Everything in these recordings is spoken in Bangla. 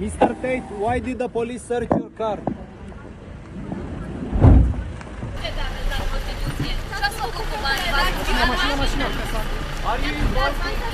Mr. Tate, why did the police search your car? Are you involved in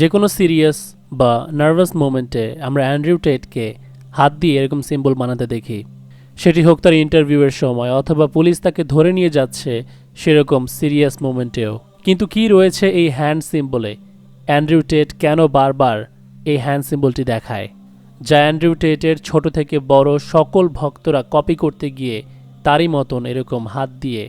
যে কোনো সিরিয়াস বা নার্ভাস মোমেন্টে আমরা অ্যান্ড্রিউ টেটকে হাত দিয়ে এরকম সিম্বল বানাতে দেখি। সেটি হোক তার ইন্টারভিউয়ের সময় অথবা পুলিশ তাকে ধরে নিয়ে যাচ্ছে সেরকম সিরিয়াস মোমেন্টেও কিন্তু কি রয়েছে এই হ্যান্ড সিম্বলে অ্যান্ড্রিউ টেট কেন বারবার এই হ্যান্ড সিম্বলটি দেখায়? যা অ্যান্ড্রিউ টেটের ছোট থেকে বড় সকল ভক্তরা কপি করতে গিয়ে তারই মতন এরকম হাত দিয়ে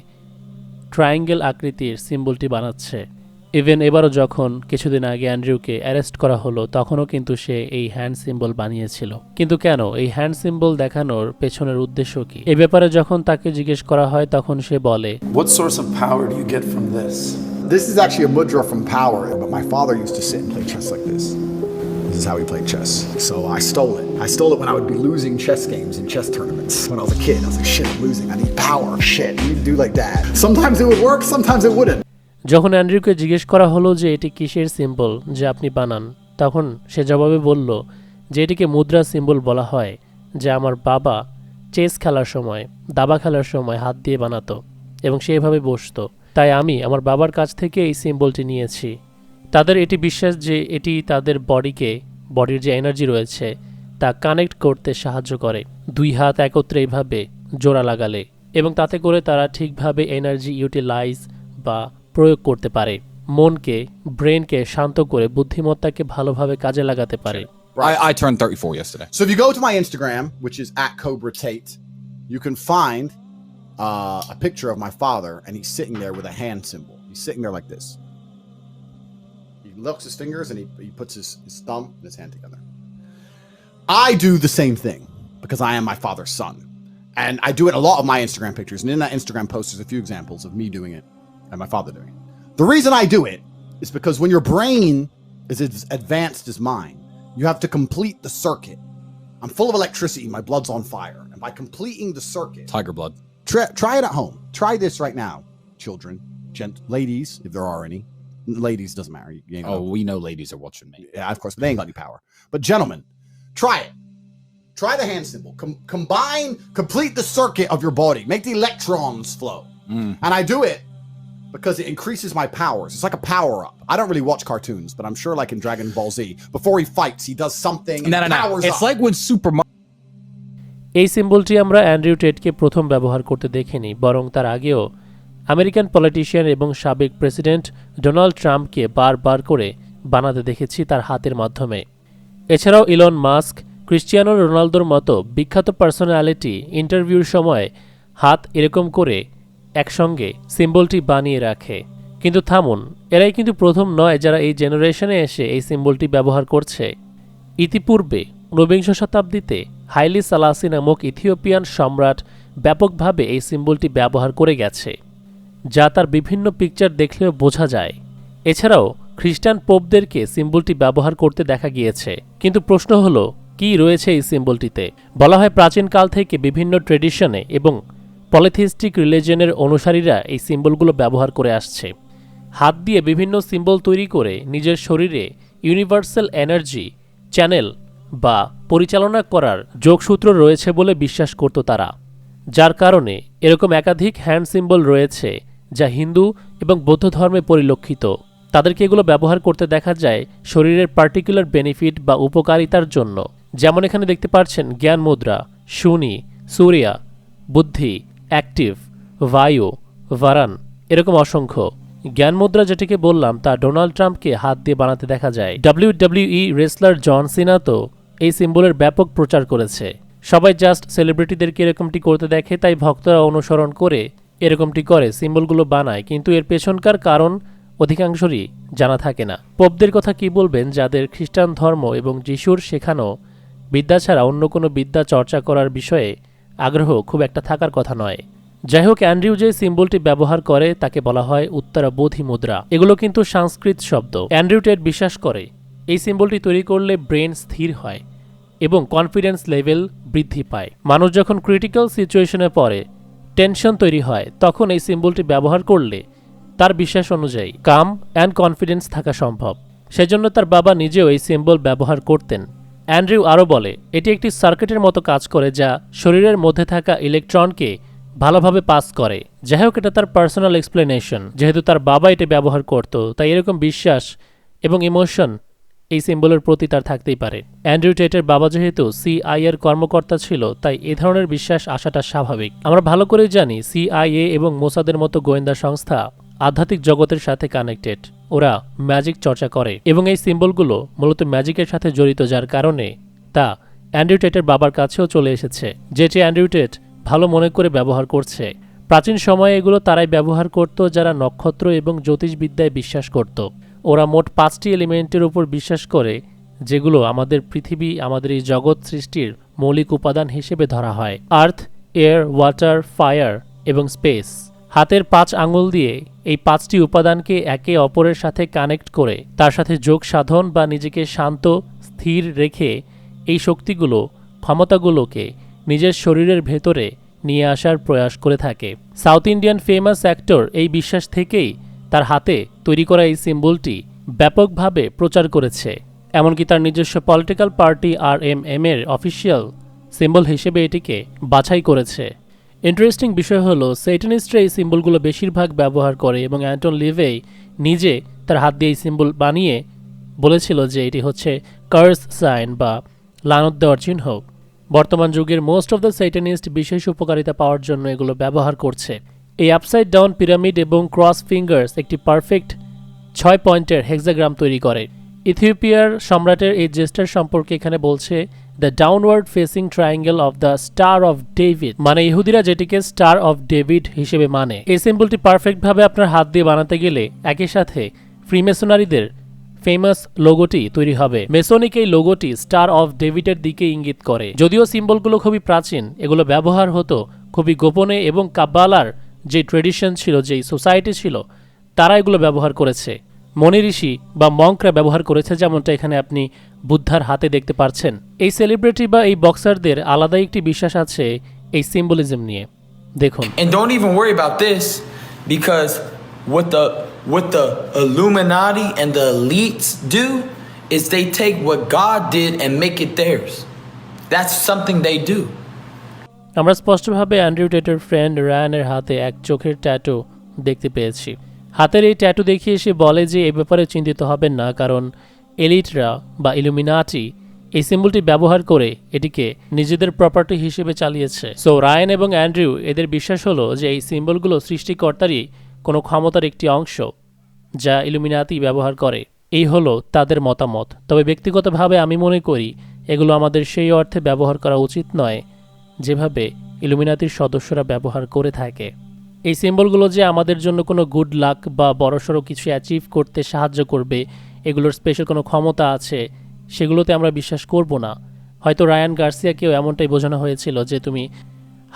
ট্রায়াঙ্গেল আকৃতির সিম্বলটি বানাচ্ছে। ইভেন এবারও যখন কিছুদিন আগে অ্যান্ড্রিউকে অ্যারেস্ট করা হলো তখনও কিন্তু সে এই হ্যান্ড সিম্বল বানিয়েছিল কিন্তু কেন এই হ্যান্ড সিম্বল দেখানোর পেছনের উদ্দেশ্য কি এ ব্যাপারে যখন তাকে জিজ্ঞেস করা হয় তখন সে বলে What source of power do you get from this? This is actually a mudra from Power, but my father used to sit and play chess like this. This is how he played chess. So I stole it. I stole it when I would be losing chess games in chess tournaments. When I was a kid, I was like, shit, I'm losing. I need power. Shit, you need to do like that. Sometimes it would work, sometimes it wouldn't. যখন অ্যান্ড্রিউকে জিজ্ঞেস করা হলো যে এটি কিসের সিম্বল যে আপনি বানান, তখন সে জবাবে বলল যে এটিকে মুদ্রা সিম্বল বলা হয়, যে আমার বাবা চেস খেলার সময়, দাবা খেলার সময় হাত দিয়ে বানাতো এবং সে এভাবে বসতো। তাই আমি আমার বাবার কাছ থেকে এই সিম্বলটি নিয়েছি। তাদের এটি বিশ্বাস যে এটি তাদের বডিকে, বডির যে এনার্জি রয়েছে, তা কানেক্ট করতে সাহায্য করে। দুই হাত একত্রে এইভাবে জোড়া লাগালে এবং তাতে করে তারা ঠিকভাবে এনার্জি ইউটিলাইজ বা প্রয়োগ করতে পারে মনকে ব্রেনকে শান্ত করে বুদ্ধিমত্তাকে ভালোভাবে কাজে লাগাতে পারে I, I turned 34 yesterday. So if you go to my Instagram, which is at Cobra Tate, you can find uh, a picture of my father, and he's sitting there with a hand symbol. He's sitting there like this. He looks his fingers and he, he puts his, his thumb and his hand together. I do the same thing because I am my father's son. And I do it in a lot of my Instagram pictures. And in that Instagram post, there's a few examples of me doing it and my father doing it. The reason I do it is because when your brain is as advanced as mine, you have to complete the circuit. I'm full of electricity, my blood's on fire. And by completing the circuit, Tiger blood. try, try it at home. Try this right now, children, gent, ladies, if there are any. Ladies doesn't matter. You Oh, we know ladies are watching me. yeah, of course, but they ain't got any power. But gentlemen, try it. Try the hand symbol. Com- combine, complete the circuit of your body. Make the electrons flow. Mm. And I do it because it increases my powers. It's like a power up. I don't really watch cartoons, but I'm sure, like in Dragon Ball Z, before he fights, he does something. No, and no, no. powers It's up. like when Super Mario. এই সিম্বলটি আমরা অ্যান্ড্রিউ টেটকে প্রথম ব্যবহার করতে দেখিনি বরং তার আগেও আমেরিকান পলিটিশিয়ান এবং সাবেক প্রেসিডেন্ট ডোনাল্ড ট্রাম্পকে বারবার করে বানাতে দেখেছি তার হাতের মাধ্যমে এছাড়াও ইলন মাস্ক ক্রিশ্চিয়ানো রোনালদোর মতো বিখ্যাত পার্সোনালিটি ইন্টারভিউর সময় হাত এরকম করে একসঙ্গে সিম্বলটি বানিয়ে রাখে। কিন্তু থামুন, এরাই কিন্তু প্রথম নয় যারা এই জেনারেশনে এসে এই সিম্বলটি ব্যবহার করছে। ইতিপূর্বে ঊনবিংশ শতাব্দীতে হাইলি সালাসি নামক ইথিওপিয়ান সম্রাট ব্যাপকভাবে এই সিম্বলটি ব্যবহার করে গেছে, যা তার বিভিন্ন পিকচার দেখলেও বোঝা যায়। এছাড়াও খ্রিস্টান পোপদেরকে সিম্বলটি ব্যবহার করতে দেখা গিয়েছে। কিন্তু প্রশ্ন হলো, কি রয়েছে এই সিম্বলটিতে? বলা হয় প্রাচীনকাল থেকে বিভিন্ন ট্রেডিশনে এবং পলিথিস্টিক রিলিজনের অনুসারীরা এই সিম্বলগুলো ব্যবহার করে আসছে। হাত দিয়ে বিভিন্ন সিম্বল তৈরি করে নিজের শরীরে ইউনিভার্সাল এনার্জি, চ্যানেল বা পরিচালনা করার যোগসূত্র রয়েছে বলে বিশ্বাস করত তারা। যার কারণে এরকম একাধিক হ্যান্ড সিম্বল রয়েছে যা হিন্দু এবং বৌদ্ধ ধর্মে পরিলক্ষিত। তাদেরকে এগুলো ব্যবহার করতে দেখা যায় শরীরের পার্টিকুলার বেনিফিট বা উপকারিতার জন্য। যেমন এখানে দেখতে পাচ্ছেন জ্ঞান মুদ্রা, শুনি, সূর্যা, বুদ্ধি অ্যাক্টিভ বায়ু ভারান, এরকম অসংখ্য। জ্ঞান মুদ্রা যেটিকে বললাম, তা ডোনাল্ড ট্রাম্পকে হাত দিয়ে বানাতে দেখা যায়। ডাব্লিউডাব্লিউই রেসলার জন সিনা তো এই সিম্বলের ব্যাপক প্রচার করেছে। সবাই জাস্ট সেলিব্রিটিদেরকে এরকমটি করতে দেখে, তাই ভক্তরা অনুসরণ করে এরকমটি করে, সিম্বলগুলো বানায়। কিন্তু এর পেছনকার কারণ অধিকাংশরই জানা থাকে না। পোপদের কথা কি বলবেন? যাদের খ্রিস্টান ধর্ম এবং যিশুর শেখানো বিদ্যা ছাড়া অন্য কোনো বিদ্যা চর্চা করার বিষয়ে আগ্রহ খুব একটা থাকার কথা নয়। যাই হোক, অ্যান্ড্রিউ যে সিম্বলটি ব্যবহার করে, তাকে বলা হয় উত্তরা বোধি মুদ্রা। এগুলো কিন্তু সংস্কৃত শব্দ। অ্যান্ড্রিউ টেড বিশ্বাস করে, এই সিম্বলটি তৈরি করলে ব্রেন স্থির হয় এবং কনফিডেন্স লেভেল বৃদ্ধি পায়। মানুষ যখন ক্রিটিক্যাল সিচুয়েশনে পড়ে, টেনশন তৈরি হয়, তখন এই সিম্বলটি ব্যবহার করলে তার বিশ্বাস অনুযায়ী কাম অ্যান্ড কনফিডেন্স থাকা সম্ভব। সেজন্য তার বাবা নিজেও এই সিম্বল ব্যবহার করতেন। অ্যান্ড্রিউ আরও বলে, এটি একটি সার্কিটের মতো কাজ করে যা শরীরের মধ্যে থাকা ইলেকট্রনকে ভালোভাবে পাস করে। যাই হোক, এটা তার পার্সোনাল এক্সপ্লেনেশন। যেহেতু তার বাবা এটি ব্যবহার করত, তাই এরকম বিশ্বাস এবং ইমোশন এই সিম্বলের প্রতি তার থাকতেই পারে। অ্যান্ড্রিউ টেটের বাবা যেহেতু সিআই এর কর্মকর্তা ছিল, তাই এ ধরনের বিশ্বাস আসাটা স্বাভাবিক। আমরা ভালো করেই জানি, সিআইএ এবং মোসাদের মতো গোয়েন্দা সংস্থা আধ্যাত্মিক জগতের সাথে কানেক্টেড ওরা ম্যাজিক চর্চা করে এবং এই সিম্বলগুলো মূলত ম্যাজিকের সাথে জড়িত যার কারণে তা অ্যান্ড্রিউটেটের বাবার কাছেও চলে এসেছে যেটি অ্যান্ড্রিউটেট ভালো মনে করে ব্যবহার করছে। প্রাচীন সময়ে এগুলো তারাই ব্যবহার করত যারা নক্ষত্র এবং জ্যোতিষবিদ্যায় বিশ্বাস করত। ওরা মোট পাঁচটি এলিমেন্টের উপর বিশ্বাস করে, যেগুলো আমাদের পৃথিবী, আমাদের এই জগৎ সৃষ্টির মৌলিক উপাদান হিসেবে ধরা হয়। আর্থ এয়ার ওয়াটার ফায়ার এবং স্পেস হাতের পাঁচ আঙুল দিয়ে এই পাঁচটি উপাদানকে একে অপরের সাথে কানেক্ট করে তার সাথে যোগ সাধন বা নিজেকে শান্ত, স্থির রেখে এই শক্তিগুলো ক্ষমতাগুলোকে নিজের শরীরের ভেতরে নিয়ে আসার প্রয়াস করে থাকে। সাউথ ইন্ডিয়ান ফেমাস অ্যাক্টর এই বিশ্বাস থেকেই তার হাতে তৈরি করা এই সিম্বলটি ব্যাপকভাবে প্রচার করেছে। এমনকি তার নিজস্ব political party R M M এর অফিসিয়াল সিম্বল হিসেবে এটিকে বাছাই করেছে। ইন্টারেস্টিং বিষয় হলো সেইটানিস্টরা এই সিম্বলগুলো বেশিরভাগ ব্যবহার করে এবং অ্যান্টন লিভে নিজে তার হাত দিয়ে এই সিম্বল বানিয়ে বলেছিল যে এটি হচ্ছে কার্স সাইন বা লানত দেওয়ার চিহ্ন। বর্তমান যুগের মোস্ট অফ দ্য সেইটানিস্ট বিশেষ উপকারিতা পাওয়ার জন্য এগুলো ব্যবহার করছে। এই আপসাইড ডাউন পিরামিড এবং ক্রস ফিঙ্গার্স একটি পারফেক্ট ছয় পয়েন্টের হেক্সাগ্রাম তৈরি করে। ইথিওপিয়ার সম্রাটের এই জেস্টার সম্পর্কে এখানে বলছে the downward facing triangle of the star of David মানে ইহুদিরা যেটিকে স্টার অফ ডেভিড হিসেবে মানে। এই সিম্বলটি পারফেক্টভাবে আপনার হাত দিয়ে বানাতে গেলে একই সাথে ফ্রিমেসনারিদের ফেমাস লোগোটি তৈরি হবে। মেসোনিক এই লোগোটি স্টার অফ ডেভিডের দিকে ইঙ্গিত করে। যদিও সিম্বলগুলো খুবই প্রাচীন, এগুলো ব্যবহার হতো খুবই গোপনে এবং কাব্বালার যে ট্রেডিশন ছিল, যেই সোসাইটি ছিল, তারা এগুলো ব্যবহার করেছে। মনি ঋষি বা মঙ্করা ব্যবহার করেছে যেমনটা এখানে আপনি বুদ্ধার হাতে দেখতে পারছেন এই সেলিব্রিটি বা এই বক্সারদের আলাদা একটি বিশ্বাস আছে এই সিম্বলিজম নিয়ে দেখুন And don't even worry about this because what the what the Illuminati and the elites do is they take what God did and make it theirs. That's something they do. আমরা স্পষ্টভাবে অ্যান্ড্রিউ টেটের ফ্রেন্ড রায়ানের হাতে এক চোখের ট্যাটু দেখতে পেয়েছি হাতের এই ট্যাটু দেখিয়ে সে বলে যে এ ব্যাপারে চিন্তিত হবেন না, কারণ এলিটরা বা ইলুমিনাটি এই সিম্বলটি ব্যবহার করে এটিকে নিজেদের প্রপার্টি হিসেবে চালিয়েছে। সো রায়ান এবং অ্যান্ড্রিউ এদের বিশ্বাস হলো যে এই সিম্বলগুলো সৃষ্টিকর্তারই কোনো ক্ষমতার একটি অংশ যা ইলুমিনাতি ব্যবহার করে। এই হলো তাদের মতামত। তবে ব্যক্তিগতভাবে আমি মনে করি এগুলো আমাদের সেই অর্থে ব্যবহার করা উচিত নয় যেভাবে ইলুমিনাতির সদস্যরা ব্যবহার করে থাকে। এই সিম্বলগুলো যে আমাদের জন্য কোনো গুড লাক বা বড়সড় কিছু অ্যাচিভ করতে সাহায্য করবে, এগুলোর স্পেশাল কোনো ক্ষমতা আছে, সেগুলোতে আমরা বিশ্বাস করব না। হয়তো রায়ান গার্সিয়াকেও এমনটাই বোঝানো হয়েছিল যে তুমি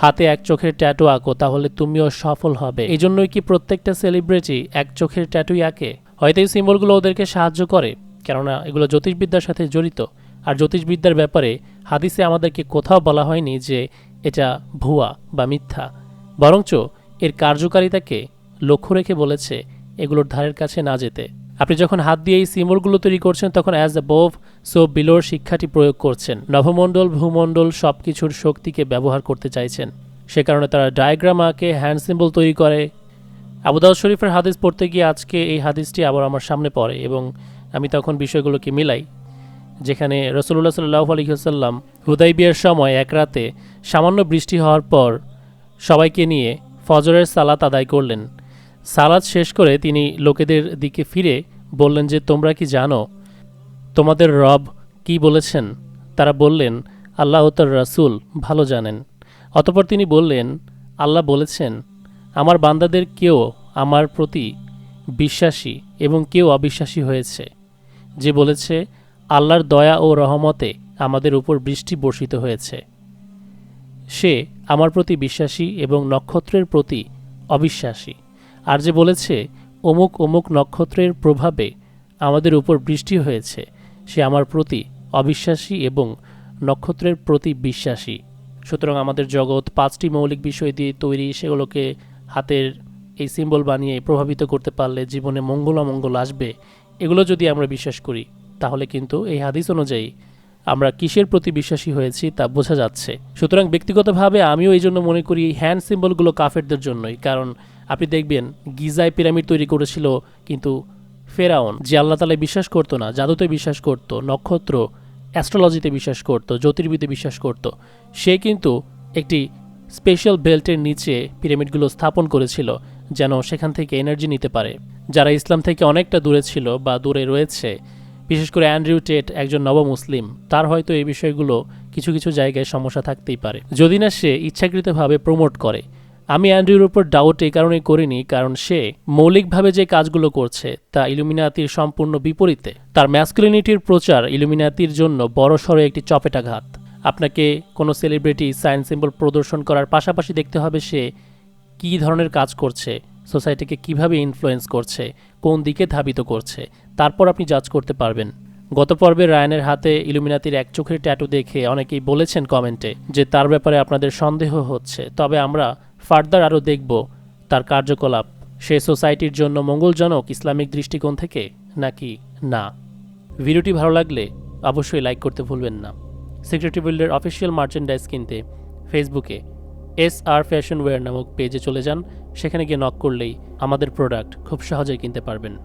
হাতে এক চোখের ট্যাটু আঁকো, তাহলে তুমিও সফল হবে। এই জন্যই কি প্রত্যেকটা সেলিব্রিটি এক চোখের ট্যাটুই আঁকে? হয়তো এই সিম্বলগুলো ওদেরকে সাহায্য করে, কেননা এগুলো জ্যোতিষবিদ্যার সাথে জড়িত। আর জ্যোতিষবিদ্যার ব্যাপারে হাদিসে আমাদেরকে কোথাও বলা হয়নি যে এটা ভুয়া বা মিথ্যা। বরঞ্চ এর কার্যকারিতাকে লক্ষ্য রেখে বলেছে, এগুলোর ধারের কাছে না যেতে। আপনি যখন হাত দিয়ে এই সিম্বলগুলো তৈরি করছেন, তখন অ্যাজ বোভ সো বিলোর শিক্ষাটি প্রয়োগ করছেন। নভমণ্ডল ভূমণ্ডল সব কিছুর শক্তিকে ব্যবহার করতে চাইছেন। সে কারণে তারা ডায়াগ্রাম আঁকে হ্যান্ড সিম্বল তৈরি করে। আবুদাউদ শরীফের হাদিস পড়তে গিয়ে আজকে এই হাদিসটি আবার আমার সামনে পড়ে এবং আমি তখন বিষয়গুলোকে মিলাই। যেখানে রসুল্লাহ সাল্লাহ আলহিহাসাল্লাম হুদাইবিয়ার সময় এক রাতে সামান্য বৃষ্টি হওয়ার পর সবাইকে নিয়ে ফজরের সালাত আদায় করলেন। সালাত শেষ করে তিনি লোকেদের দিকে ফিরে বললেন যে, তোমরা কি জানো, তোমাদের রব কি বলেছেন? তারা বললেন, আল্লাহ তার রাসূল ভালো জানেন। অতপর তিনি বললেন, আল্লাহ বলেছেন, আমার বান্দাদের কেউ আমার প্রতি বিশ্বাসী এবং কেউ অবিশ্বাসী হয়েছে, যে বলেছে, আল্লাহর দয়া ও রহমতে আমাদের উপর বৃষ্টি বর্ষিত হয়েছে। সে আমার প্রতি বিশ্বাসী এবং নক্ষত্রের প্রতি অবিশ্বাসী। আর যে বলেছে, অমুক অমুক নক্ষত্রের প্রভাবে আমাদের উপর বৃষ্টি হয়েছে। সে আমার প্রতি অবিশ্বাসী এবং নক্ষত্রের প্রতি বিশ্বাসী। সুতরাং আমাদের জগৎ পাঁচটি মৌলিক বিষয় দিয়ে তৈরি, সেগুলোকে হাতের এই সিম্বল বানিয়ে প্রভাবিত করতে পারলে জীবনে মঙ্গল অমঙ্গল আসবে। এগুলো যদি আমরা বিশ্বাস করি, তাহলে কিন্তু এই হাদিস অনুযায়ী আমরা কিসের প্রতি বিশ্বাসী হয়েছি তা বোঝা যাচ্ছে। সুতরাং ব্যক্তিগতভাবে আমিও এই জন্য মনে করি হ্যান্ড সিম্বলগুলো কাফেরদের জন্যই, কারণ আপনি দেখবেন গিজায় পিরামিড তৈরি করেছিল কিন্তু ফেরাউন, যে আল্লাহ তালায় বিশ্বাস করতো না, জাদুতে বিশ্বাস করত, নক্ষত্র অ্যাস্ট্রোলজিতে বিশ্বাস করত, জ্যোতির্বিদে বিশ্বাস করত, সে কিন্তু একটি স্পেশাল বেল্টের নিচে পিরামিডগুলো স্থাপন করেছিল যেন সেখান থেকে এনার্জি নিতে পারে। যারা ইসলাম থেকে অনেকটা দূরে ছিল বা দূরে রয়েছে বিশেষ করে অ্যান্ড্রিউ টেট একজন নব মুসলিম তার হয়তো এই বিষয়গুলো কিছু কিছু জায়গায় সমস্যা থাকতেই পারে। যদি না সে ইচ্ছাকৃতভাবে প্রমোট করে, আমি অ্যান্ড্রিউর উপর ডাউট এই কারণে করিনি, কারণ সে মৌলিকভাবে যে কাজগুলো করছে, তা ইলুমিনাতির সম্পূর্ণ বিপরীতে। তার ম্যাসকুলিনিটির প্রচার ইলুমিনাতির জন্য বড়সড় একটি চপেটাঘাত। আপনাকে কোনো সেলিব্রিটি সায়েন্স সিম্বল প্রদর্শন করার পাশাপাশি দেখতে হবে সে কী ধরনের কাজ করছে সোসাইটিকে কীভাবে ইনফ্লুয়েন্স করছে, কোন দিকে ধাবিত করছে, তারপর আপনি জাজ করতে পারবেন। গত পর্বে রায়ানের হাতে ইলুমিনাতির এক চোখের ট্যাটু দেখে অনেকেই বলেছেন কমেন্টে যে তার ব্যাপারে আপনাদের সন্দেহ হচ্ছে। তবে আমরা ফার্দার আরও দেখব তার কার্যকলাপ। সে সোসাইটির জন্য মঙ্গলজনক ইসলামিক দৃষ্টিকোণ থেকে নাকি না? ভিডিওটি ভালো লাগলে অবশ্যই লাইক করতে ভুলবেন না। সিক্রেটি বিল্ডের অফিসিয়াল মার্চেন্ডাইজ কিনতে ফেসবুকে এস আর ফ্যাশন ওয়্যার নামক পেজে চলে যান, সেখানে গিয়ে নক করলেই আমাদের প্রোডাক্ট খুব সহজেই কিনতে পারবেন।